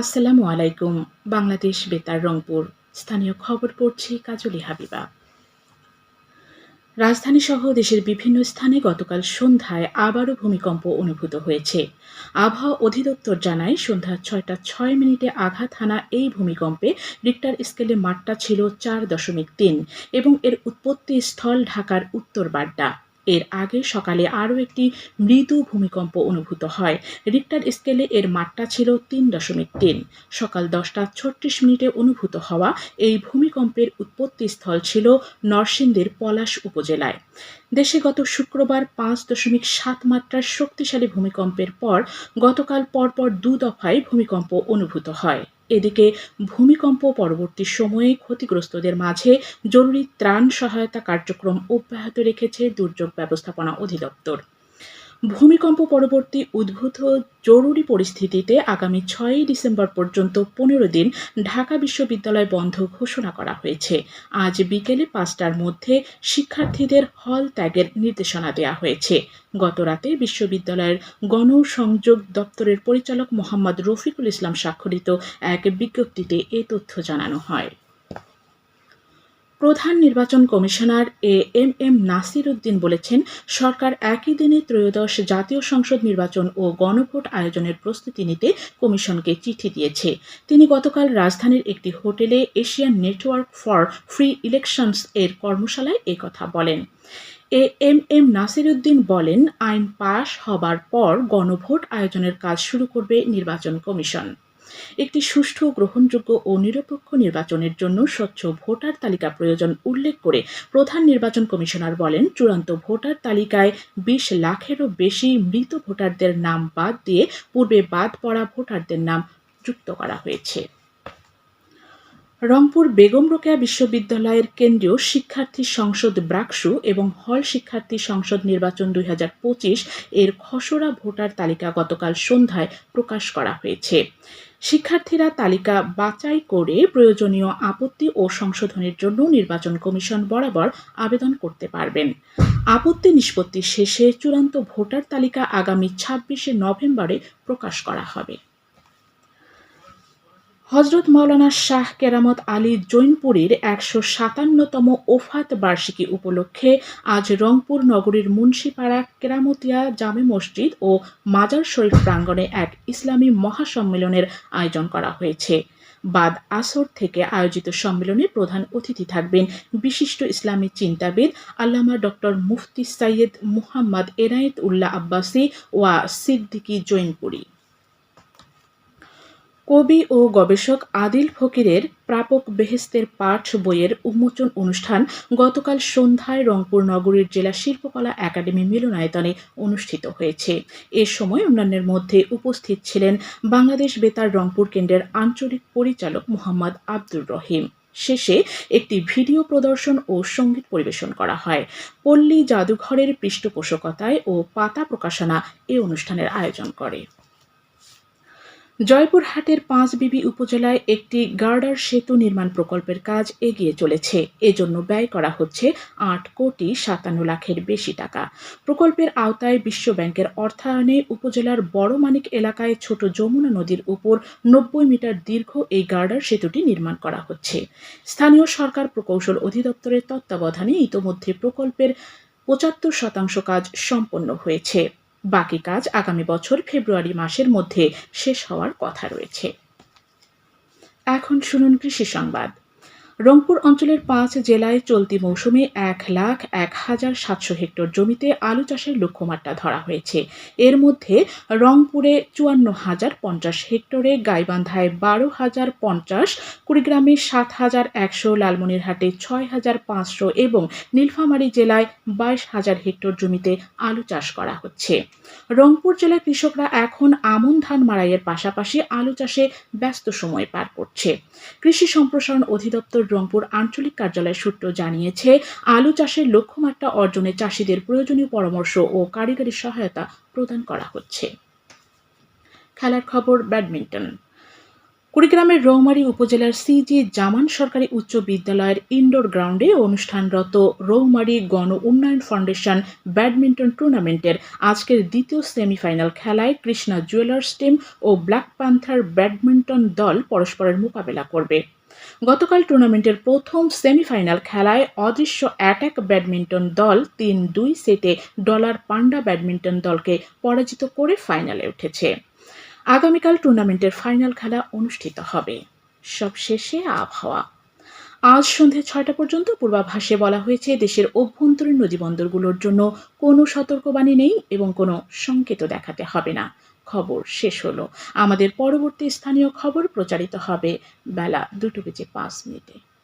আসসালামু আলাইকুম, বাংলাদেশ বেতার, রংপুর। স্থানীয় খবর পড়ছি কাজলি হাবিবা। রাজধানী সহ দেশের বিভিন্ন স্থানে গতকাল সন্ধ্যায় আবারও ভূমিকম্প অনুভূত হয়েছে। আবহাওয়া অধিদপ্তর জানায়, সন্ধ্যা ছয়টা ছয় মিনিটে আঘাত হানা এই ভূমিকম্পে রিক্টার স্কেলে মাত্রা ছিল চার দশমিক তিন এবং এর উৎপত্তি স্থল ঢাকার উত্তর বাড্ডা। এর আগে সকালে আরও একটি মৃদু ভূমিকম্প অনুভূত হয়। রিক্টার স্কেলে এর মাত্রা ছিল তিন দশমিক তিন। সকাল দশটা ছত্রিশ মিনিটে অনুভূত হওয়া এই ভূমিকম্পের উৎপত্তিস্থল ছিল নরসিংদীর পলাশ উপজেলায়। দেশে গত শুক্রবার পাঁচ দশমিক সাত মাত্রার শক্তিশালী ভূমিকম্পের পর গতকাল পরপর দু দফায় ভূমিকম্প অনুভূত হয়। এদিকে ভূমিকম্প পরবর্তী সময়ে ক্ষতিগ্রস্তদের মাঝে জরুরি ত্রাণ সহায়তা কার্যক্রম অব্যাহত রেখেছে দুর্যোগ ব্যবস্থাপনা অধিদপ্তর। ভূমিকম্প পরবর্তী উদ্ভূত জরুরি পরিস্থিতিতে আগামী ছয়ই ডিসেম্বর পর্যন্ত পনেরো দিন ঢাকা বিশ্ববিদ্যালয় বন্ধ ঘোষণা করা হয়েছে। আজ বিকেলে পাঁচটার মধ্যে শিক্ষার্থীদের হল ত্যাগের নির্দেশনা দেওয়া হয়েছে। গতরাতে বিশ্ববিদ্যালয়ের গণসংযোগ দপ্তরের পরিচালক মোহাম্মদ রফিকুল ইসলাম স্বাক্ষরিত এক বিজ্ঞপ্তিতে এ তথ্য জানানো হয়। প্রধান নির্বাচন commissioner A M M Nasir Uddin বলেছেন, সরকার একই দিনে ত্রয়োদশ জাতীয় সংসদ নির্বাচন ও গণভোট আয়োজনের প্রস্তুতি নিতে কমিশনকে চিঠি দিয়েছে। তিনি গতকাল রাজধানীর একটি হোটেলে Asian Network for Free Elections এর কর্মশালায় কথা বলেন। A M M Nasir Uddin বলেন, আইন পাশ হবার পর গণভোট আয়োজনের কাজ শুরু করবে নির্বাচন কমিশন। একটি সুষ্ঠু, গ্রহণযোগ্য ও নিরপেক্ষ নির্বাচনের জন্য স্বচ্ছ ভোটার তালিকা প্রয়োজন উল্লেখ করে প্রধান নির্বাচন কমিশনার বলেন, চূড়ান্ত ভোটার তালিকায় বিশ লাখেরও বেশি মৃত ভোটারদের নাম বাদ দিয়ে পূর্বে বাদ পড়া ভোটারদের নাম যুক্ত করা হয়েছে। রংপুর বেগম রোকেয়া বিশ্ববিদ্যালয়ের কেন্দ্রীয় শিক্ষার্থী সংসদ ব্রাকসু এবং হল শিক্ষার্থী সংসদ নির্বাচন দুই হাজার পঁচিশ এর খসড়া ভোটার তালিকা গতকাল সন্ধ্যায় প্রকাশ করা হয়েছে। শিক্ষার্থীরা তালিকা বাছাই করে প্রয়োজনীয় আপত্তি ও সংশোধনের জন্য নির্বাচন কমিশন বরাবর আবেদন করতে পারবেন। আপত্তি নিষ্পত্তি শেষে চূড়ান্ত ভোটার তালিকা আগামী ছাব্বিশে নভেম্বরে প্রকাশ করা হবে। হজরত মাওলানা শাহ কেরামত আলী জৈনপুরীর একশো সাতান্নতম ওফাত বার্ষিকী উপলক্ষে আজ রংপুর নগরীর মুন্সিপাড়া কেরামতিয়া জামে মসজিদ ও মাজার শরীফ প্রাঙ্গণে এক ইসলামী মহাসম্মেলনের আয়োজন করা হয়েছে। বাদ আসর থেকে আয়োজিত সম্মেলনে প্রধান অতিথি থাকবেন বিশিষ্ট ইসলামী চিন্তাবিদ আল্লামা ডক্টর মুফতি সাইয়েদ মুহাম্মদ এনায়েত উল্লাহ আব্বাসী ওয়া সিদ্দিকী জৈনপুরী। কবি ও গবেষক আদিল ফকিরের প্রাপক বেহেস্তের পাঠ বইয়ের উন্মোচন অনুষ্ঠান গতকাল সন্ধ্যায় রংপুর নগরীর জেলা শিল্পকলা একাডেমি মিলনায়তনে অনুষ্ঠিত হয়েছে। এ সময় অন্যান্যের মধ্যে উপস্থিত ছিলেন বাংলাদেশ বেতার রংপুর কেন্দ্রের আঞ্চলিক পরিচালক মোহাম্মদ আব্দুর রহিম। শেষে একটি ভিডিও প্রদর্শন ও সংগীত পরিবেশন করা হয়। পল্লী জাদুঘরের পৃষ্ঠপোষকতায় ও পাতা প্রকাশনা এ অনুষ্ঠানের আয়োজন করে। জয়পুরহাটের পাঁচবিবি উপজেলায় একটি গার্ডার সেতু নির্মাণ প্রকল্পের কাজ এগিয়ে চলেছে। এজন্য ব্যয় করা হচ্ছে আট কোটি সাতান্ন লাখের বেশি টাকা। প্রকল্পের আওতায় বিশ্ব ব্যাংকের অর্থায়নে উপজেলার বড় মানিক এলাকায় ছোট যমুনা নদীর উপর নব্বই মিটার দীর্ঘ এই গার্ডার সেতুটি নির্মাণ করা হচ্ছে। স্থানীয় সরকার প্রকৌশল অধিদপ্তরের তত্ত্বাবধানে ইতোমধ্যে প্রকল্পের পঁচাত্তর শতাংশ কাজ সম্পন্ন হয়েছে। বাকি কাজ আগামী বছর ফেব্রুয়ারি মাসের মধ্যে শেষ হওয়ার কথা রয়েছে। এখন শুনুন কৃষি সংবাদ। রংপুর অঞ্চলের পাঁচ জেলায় চলতি মৌসুমে এক লাখ এক হাজার সাতশো হেক্টর জমিতে আলু চাষের লক্ষ্যমাত্রা ধরা হয়েছে। এর মধ্যে রংপুরে চুয়ান্ন হাজার পঞ্চাশ হেক্টরে, গাইবান্ধায় বারো হাজার পঞ্চাশ, কুড়িগ্রামে সাত হাজার একশো, লালমনিরহাটে ছয় হাজার পাঁচশো এবং নীলফামারী জেলায় বাইশ হাজার হেক্টর জমিতে আলু চাষ করা হচ্ছে। রংপুর জেলার কৃষকরা এখন আমন ধান মাড়াইয়ের পাশাপাশি আলু চাষে ব্যস্ত সময় পার করছে। কৃষি সম্প্রসারণ অধিদপ্তর রংপুর আঞ্চলিক কার্যালয় সূত্র জানিয়েছে, আলু চাষের লক্ষ্যমাত্রা অর্জনে চাষিদের প্রয়োজনীয় পরামর্শ ও কারিগরি সহায়তা প্রদান করা হচ্ছে। খেলার খবর ব্যাডমিন্টন। কুড়িগ্রামের রৌমারী উপজেলার সিজি জামান সরকারি উচ্চ বিদ্যালয়ের ইনডোর গ্রাউন্ডে অনুষ্ঠানরত রৌমারী গণ উন্নয়ন ফাউন্ডেশন ব্যাডমিন্টন টুর্নামেন্টের আজকের দ্বিতীয় সেমিফাইনাল খেলায় কৃষ্ণা জুয়েলার্স টিম ও ব্ল্যাক প্যান্থার ব্যাডমিন্টন দল পরস্পরের মোকাবেলা করবে। গতকাল টুর্নামেন্টের প্রথম সেমিফাইনাল খেলায় অদৃশ্য অ্যাটাক ব্যাডমিন্টন দল তিন দুই সেটে ডলার পান্ডা ব্যাডমিন্টন দলকে পরাজিত করে ফাইনালে উঠেছে। আগামীকাল টুর্নামেন্টের ফাইনাল খেলা অনুষ্ঠিত হবে। সব শেষে আবহাওয়া। আজ সন্ধে ছয়টা পর্যন্ত পূর্বাভাসে বলা হয়েছে, দেশের অভ্যন্তরীণ নদীবন্দরগুলোর জন্য কোনো সতর্কবাণী নেই এবং কোনো সংকেত দেখাতে হবে না। খবর শেষ হলো। আমাদের পরবর্তী স্থানীয় খবর প্রচারিত হবে বেলা দুটো বেজে পাঁচ মিনিটে।